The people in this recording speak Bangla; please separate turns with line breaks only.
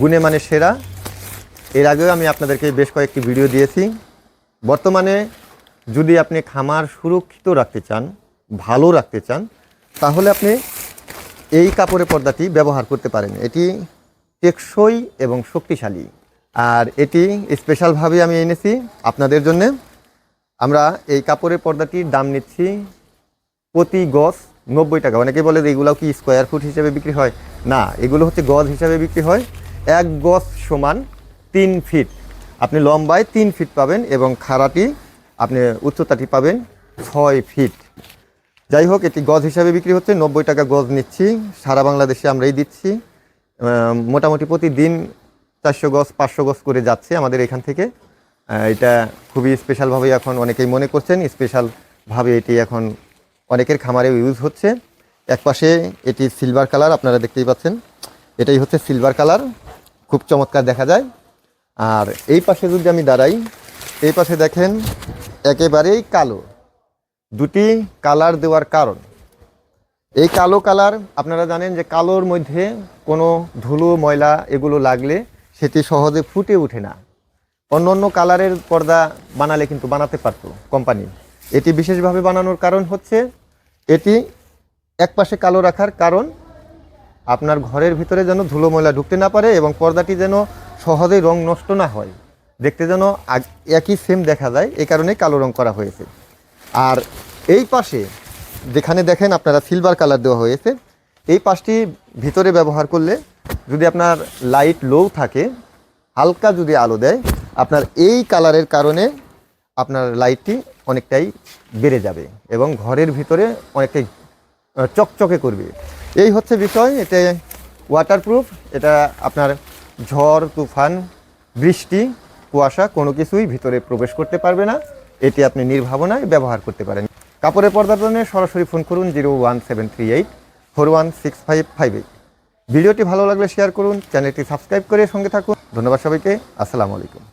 গুণে মানে সেরা। এর আগেও আমি আপনাদেরকে বেশ কয়েকটি ভিডিও দিয়েছি। বর্তমানে যদি আপনি খামার সুরক্ষিত রাখতে চান, ভালো রাখতে চান, তাহলে আপনি এই কাপড়ের পর্দাটি ব্যবহার করতে পারেন। এটি টেকসই এবং শক্তিশালী। আর এটি স্পেশালভাবে আমি এনেছি আপনাদের জন্য। আমরা এই কাপড়ের পর্দাটির দাম নিচ্ছি প্রতি গজ নব্বই টাকা। অনেকে বলে এগুলো কি স্কোয়ার ফুট হিসেবে বিক্রি হয়? না, এগুলো হচ্ছে গজ হিসাবে বিক্রি হয়। এক গজ সমান তিন ফিট। আপনি লম্বায় তিন ফিট পাবেন এবং খাড়াটি আপনি উচ্চতাটি পাবেন ছয় ফিট। যাই হোক, এটি গজ হিসাবে বিক্রি হচ্ছে। নব্বই টাকা গজ নিচ্ছি। সারা বাংলাদেশে আমরাই দিচ্ছি। মোটামুটি প্রতিদিন চারশো গজ, পাঁচশো গজ করে যাচ্ছে আমাদের এখান থেকে। এটা খুবই স্পেশালভাবে এখন অনেকেই মনে করছেন। স্পেশালভাবে এটি এখন অনেকের খামারে ইউজ হচ্ছে। একপাশে এটি সিলভার কালার আপনারা দেখতেই পাচ্ছেন। এটাই হচ্ছে সিলভার কালার খুব চমৎকার দেখা যায়। আর এই পাশে যদি আমি দাঁড়াই, এই পাশে দেখেন একেবারেই কালো। দুটি কালার দেওয়ার কারণ। এই কালো কালার, আপনারা জানেন যে কালোর মধ্যে কোনো ধুলো, ময়লা এগুলো লাগলে সেটি সহজে ফুটে ওঠে না। অন্য অন্য কালারের পর্দা বানালে কিন্তু বানাতে পারতো কোম্পানি। এটি বিশেষভাবে বানানোর কারণ হচ্ছে, এটি একপাশে কালো রাখার কারণ আপনার ঘরের ভিতরে যেন ধুলো ময়লা ঢুকতে না পারে এবং পর্দাটি যেন সহজেই রং নষ্ট না হয়। দেখতে যেন একই সেম দেখা যায়, এই কারণে কালো রং করা হয়েছে। আর এই পাশে যেখানে দেখেন আপনারা সিলভার কালার দেওয়া হয়েছে, এই পাশটি ভিতরে ব্যবহার করলে যদি আপনার লাইট লো থাকে, হালকা যদি আলো দেয়, আপনার এই কালারের কারণে আপনার লাইটটি অনেকটাই বেড়ে যাবে এবং ঘরের ভিতরে অনেকটাই চকচকে করবে। এই হচ্ছে বিষয় এটা ওয়াটারপ্রুফ এটা আপনার ঝড়, তুফান, বৃষ্টি, কুয়াশা, কোনো কিছুই ভিতরে প্রবেশ করতে পারবে না। এটি আপনি নির্ভাবনায় ব্যবহার করতে পারেন। কাপড়ের পর্দার জন্য সরাসরি ফোন করুন zero one seven three eight four one six five five eight. ভিডিওটি ভালো লাগলে শেয়ার করুন, চ্যানেলটি সাবস্ক্রাইব করে সঙ্গে থাকুন। ধন্যবাদ সবাইকে, আসসালামু আলাইকুম।